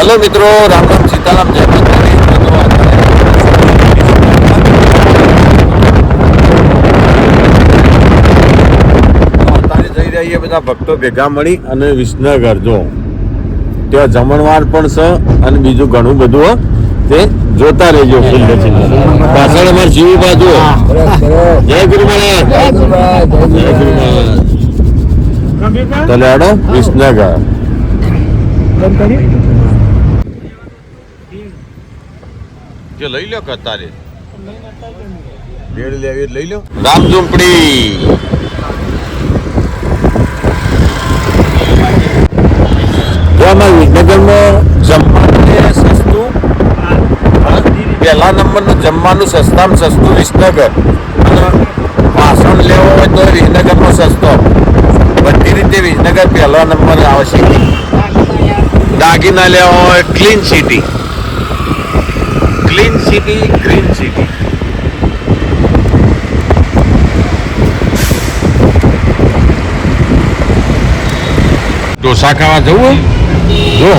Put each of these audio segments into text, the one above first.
Hello મિત્રો. રામ રામ, સીતારામ. જય બધા ભક્તો ભેગા મળી અને વિસનગર, જો. ત્યાં જમણવાર પણ છે અને બીજું ઘણું બધું તે જોતા રહેજો છેલ્લે છેલ્લે. પાછળ અમારે જીવ બાજુ જય ગુરુ મહારાજ જય ગુરુ મહારાજ તો લેડો વિસનગર. જે લઈ લો કતારે બેડ લેવી લઈ લો. રામ ઝુંપડી. વિસનગરમાં જમવાનું સસ્તું. પહેલા નંબરનું જમવાનું સસ્તામાં સસ્તું વિસનગર. અને વાસણ લેવો હોય તો વિસનગરમાં સસ્તો. બધી રીતે વિસનગર પહેલા નંબર આવશે. દાગીના લેવા હોય clean city clean city green city dosa ખાવા જવું જો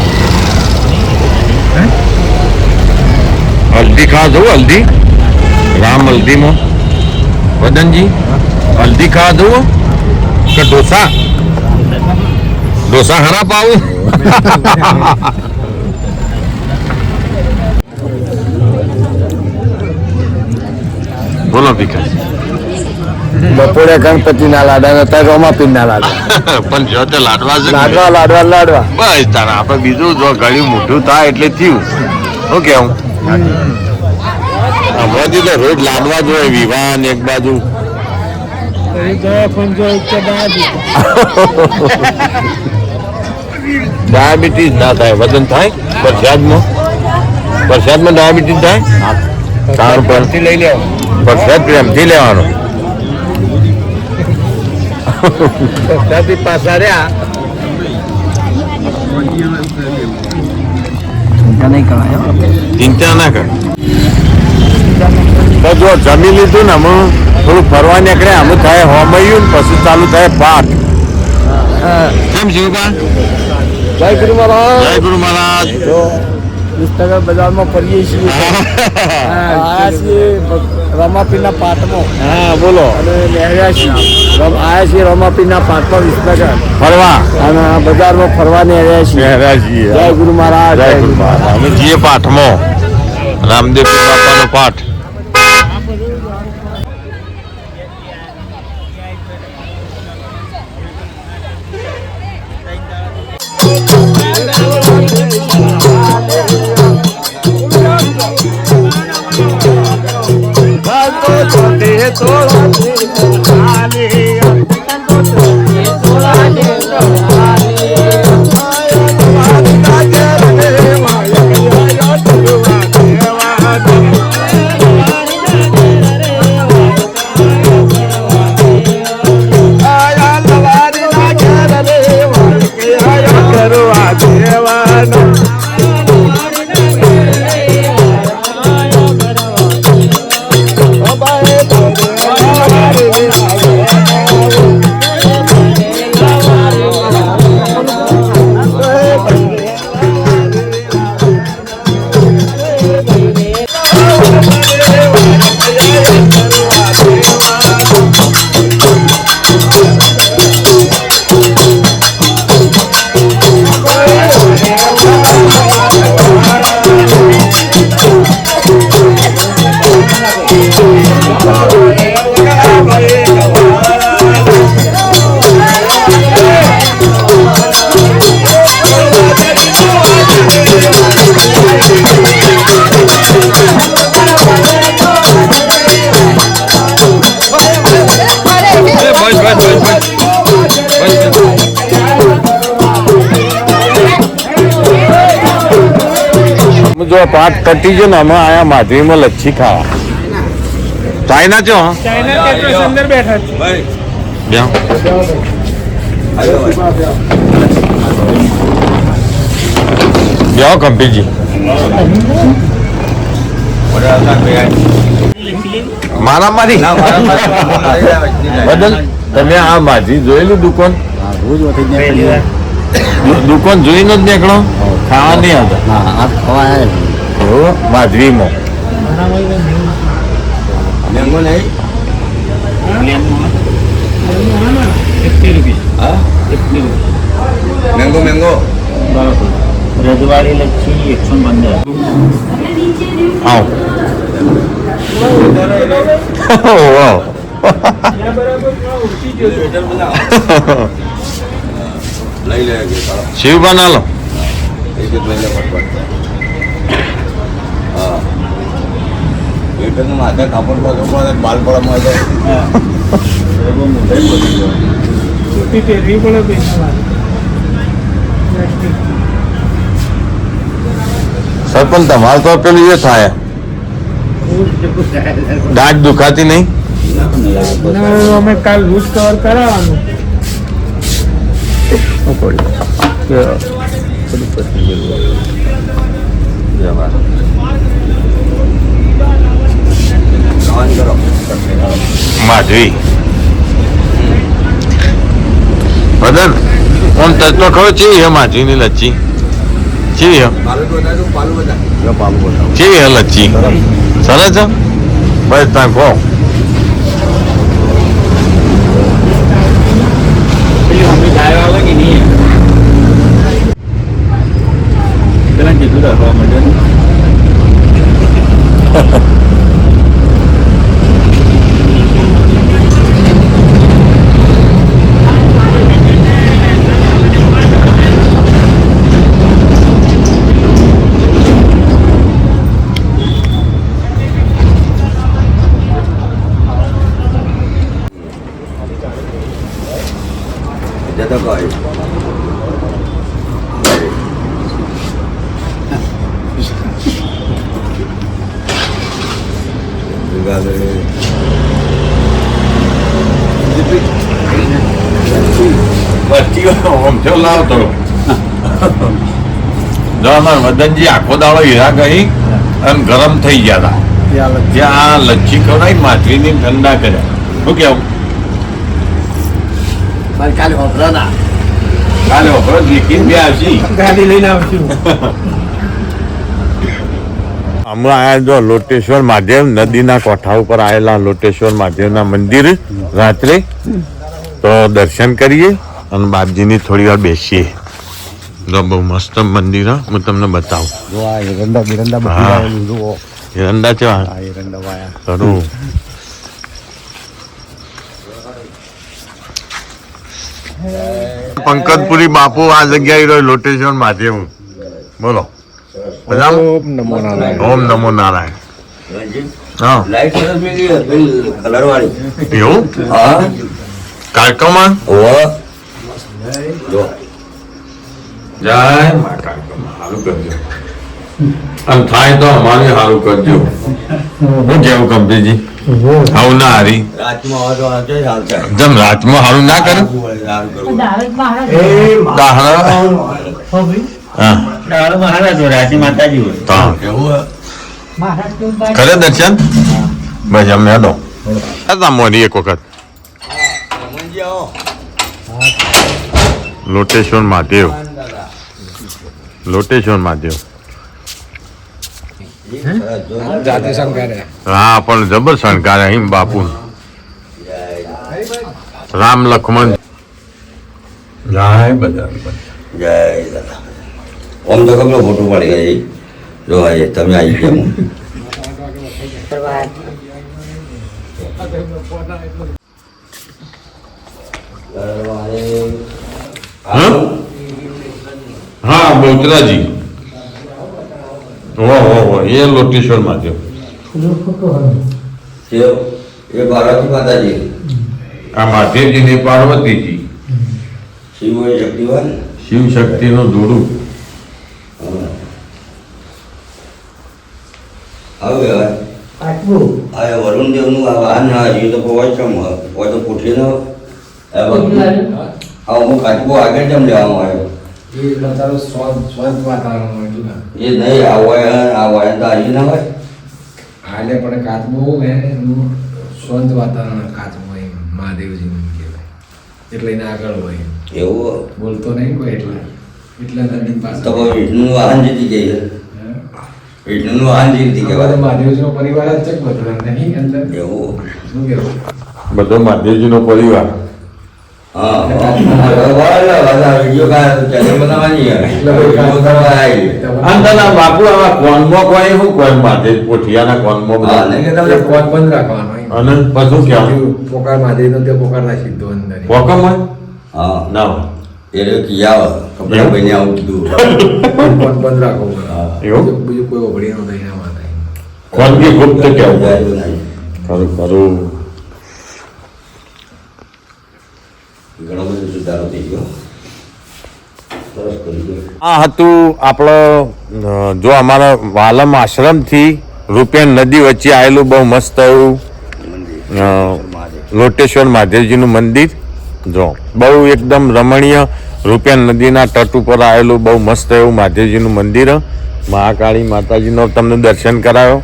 હલ્દી ખાવા જવું હલ્દી? રામ હલ્દીમાં વદનજી, હલ્દી ખાવા જવું કે ઢોસા? ઢોસા ખરાબ આવું. બોલો વિકાસ બપોરે ગણપતિ ના લાડવા ને અત્યારે રોમાપીર ના લાડવા પણ જો તે લાડવા છે લાડવા લાડવા લાડવા. બસ તારા આપણે બીજું જો ગળ્યું મોઢું થાય એટલે થયું. શું કેવું? હમણાંથી તો રોજ લાડવા જોઈએ વિવાહ ને એક બાજુ. ડાયાબિટીસ ના થાય વજન થાય? પ્રસાદમાં? પ્રસાદમાં ડાયાબિટીસ થાય? સારું પરથી લઈ લેવો પ્રસાદ પ્રેમથી લેવાનું. ત્યાંથી પાછા રહ્યા. ચિંતા ના કર. તો જો જમી લીધું ને હમણાં થોડું ફરવા નીકળે હમણાં થાય હોમયું ને પછી ચાલુ થાય પાઠ કેમ શિવપા જય ગુરુ મહારાજ. જય ગુરુ મહારાજ. જો બજારમાં ફરીએ છીએ આયા છીએ રમાપીના પાટમાં હા બોલો અને લહેર્યા છીએ રમ- આયા છીએ રમાપીના પાટમાં વિસનગર ફરવા અને બજારમાં ફરવા નેહર્યા છીએ લહેર્યા છીએ જય ગુરુ મહારાજ જય ગુરુ મહારાજ અમે જઈએ પાઠમાં રામદેવ બાપાનો પાઠ તોડો તોડો જો પાટ કટી ગયો ને અમે આયા માધવીમાં લચ્છી ખાવા. ચાઇના ચો અંદર બેઠા છે. બેહો કંપીજી. મારા મારી બદલ? તમે આ માજી જોયેલી દુકાન? દુકાન જોઈને જ નીકળો? ખાવા નહીં આવતા? હા આ ખવાય એવું બાજરીમાં મેંગો નહીં હા? Mango mango. રજવાડી લચ્છી એકસો પંદર. આવ. વાવ ત્યાં બરાબર ત્યાં ઉઠી ગયો લઈ લે કે તારો શિવ બનાલો એક જ લઈ લે ફટફટ હા એટલે તો માથે કાપડ પાછો પડે બાલ પડવામાં જાય ઉઠી ફેરવી પડે પૈસા સરપંચ તમારે તો પેલું એ થાય દાંત દુખાતી નહીં અમે કાલ લૂઝ કવર કરાવવાનું. માધવી. વદન ઓમ તજ તો ખબર છે હે માધવીની લચ્છી? ચેવી હે? ચેવી હે લચ્છી? સરસ છે બસ ત્યાં કહો પેલી મમ્મી ગાયો આવે કે નહીં પેલા કીધું રાખવા માટે જતો કહે બસ ઓમ થયો લાવતો. વદનજી આખો દાડો હીરા ગઈ અને ગરમ થઈ ગયા હતા ત્યાં લચ્છી. ખવડાવી માછલીની ઠંડા કર્યા. શું કેવું? કાલે વપરા ના કાલે વપરો લીકીને બે આવશી. ગાડી લઈને આવશું. હમણાં આયા જો લોટેશ્વર મહાદેવ નદીના કોઠા ઉપર આવેલા લોટેશ્વર મહાદેવના મંદિર રાત્રે. તો દર્શન કરીએ અને બાપજીની થોડી વાર બેસીએ. જો બહુ મસ્ત મંદિર હું. તમને બતાવું. એરંડા બિરંડા એરંડા છે આ ખરું પંકજપુરી બાપુ આ જગ્યાએ રહ્યો લોટેશ્વર મહાદેવ. બોલો. ઓમ નમો નારાયણ. ઓમ નમો નારાયણ. હા. લાઈટ સરસ મેલી પેલી કલર વાળી એવું? હા. કાળકામાં ઓ જો. જય મા કાળકામાં સારું કરજો. આમ થાય તો અમારે સારું કરજો. હું કેવું કંપનીજી આવું ના હારી. જેમ સારું ના કરે? હા. દાળ મહારાજ હોય રાજી માતાજી હોય. તો એવું કરે દર્શન? બસ અમે હેડો. હતા મોરી એક વખત. લોટેશ્વર મહાદેવ. લોટેશ્વર મહાદેવ. હા પણ જબર શણગાર હિમ બાપુ રામ લક્ષ્મણ જય બધા જય દાદા. ઓમ તો કમલો ફોટો પડે એ જો આજે તમે આવી ગયા હમ? હા? બોચરાજી ઓહો હો એ લોટેશ્વર શિવ એ પાર્વતી માતાજી. આ મહાદેવજી ને પાર્વતીજી. શિવ શક્તિવાન. શિવ શક્તિનું દોડું હવે આ વરુણ દેવનું આ વાહન ના હજી તો છે હોય તો પૂછી ન આ હું. કાચબો આગળ જેમ લેવામાં આવ્યો. એ સ્વાદ સ્વાદ વાતાવરણ હોય એ નહીં આ હોય આ હોય તો હજી ના હોય. હાલે પણ કાચબો હોય એનું સ્વંત વાતાવરણ કાચબો હોય એમ. મહાદેવજીનું કહેવાય. એટલે એને આગળ હોય એવું? બોલતો નહીં કોઈ એટલે. એટલે નદી પાસે તો વિષ્ણુ વાહન જતી ગઈ છે વિષ્ણુનું બધા કહેવાય મહાદેવજીનો પરિવાર જ છે બધો નહીં અંદર? એવું? શું કહેવું? બધો મહાદેવજીનો પરિવાર. હા બાપુ આવા કોનમાં કોઈ શું કોઈ મહાદેવ પોઠિયાના કોનમાં હા બધા. રાખવાનો. અને પછી કેવું પોકાર મહાદેવનો તે પોકારતા સીધો અંદર. પોકમ હોય હા. ના હોય. એ રહ્યો કિયા કપડા ભાઈને આવું કીધું કોટ બંધ પડે. એવું? બીજું- કોઈ ઓગળી નો થઈ ના માટે કોનગી ગુપ્ત કેવું ઘણો ખરું ખરું બધો સુધારો થઈ ગયો આ હતું આપણો જો અમારા વાલમ આશ્રમથી રૂપિયા નદી વચ્ચે આવેલું બહુ મસ્ત એવું લોટેશ્વર મહાદેવજીનું મંદિર. જો બહુ એકદમ રમણીય રૂપિયા નદીના તટ ઉપર આવેલું બહુ મસ્ત એવું મહાદેવજીનું મંદિર. મહાકાળી માતાજીનો તમને દર્શન કરાયો.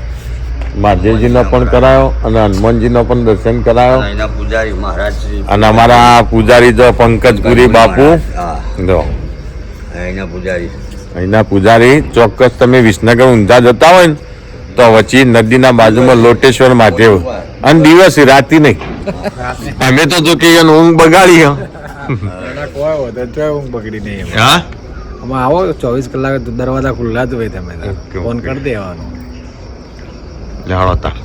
મહાદેવજીનો પણ કરાયો અને હનુમાનજીનો પણ દર્શન કરાયો. અને અમારા પૂજારી જો પંકજપુરી બાપુ. જો. પૂજારી. અહીંના પૂજારી ચોક્કસ તમે વિસનગર ઊંઝા જતા હોય ને તો વચ્ચે નદીના બાજુમાં લોટેશ્વર મહાદેવ. અને દિવસ રાતી નહીં. અમે તો જો કે ઊંઘ બગાડી. ઊંઘ બગડી નહીં હા? આમાં આવો ચોવીસ કલાક દરવાજા ખુલ્લા જ હોય તમે. ફોન કરી દેવાનો. જાણો તા.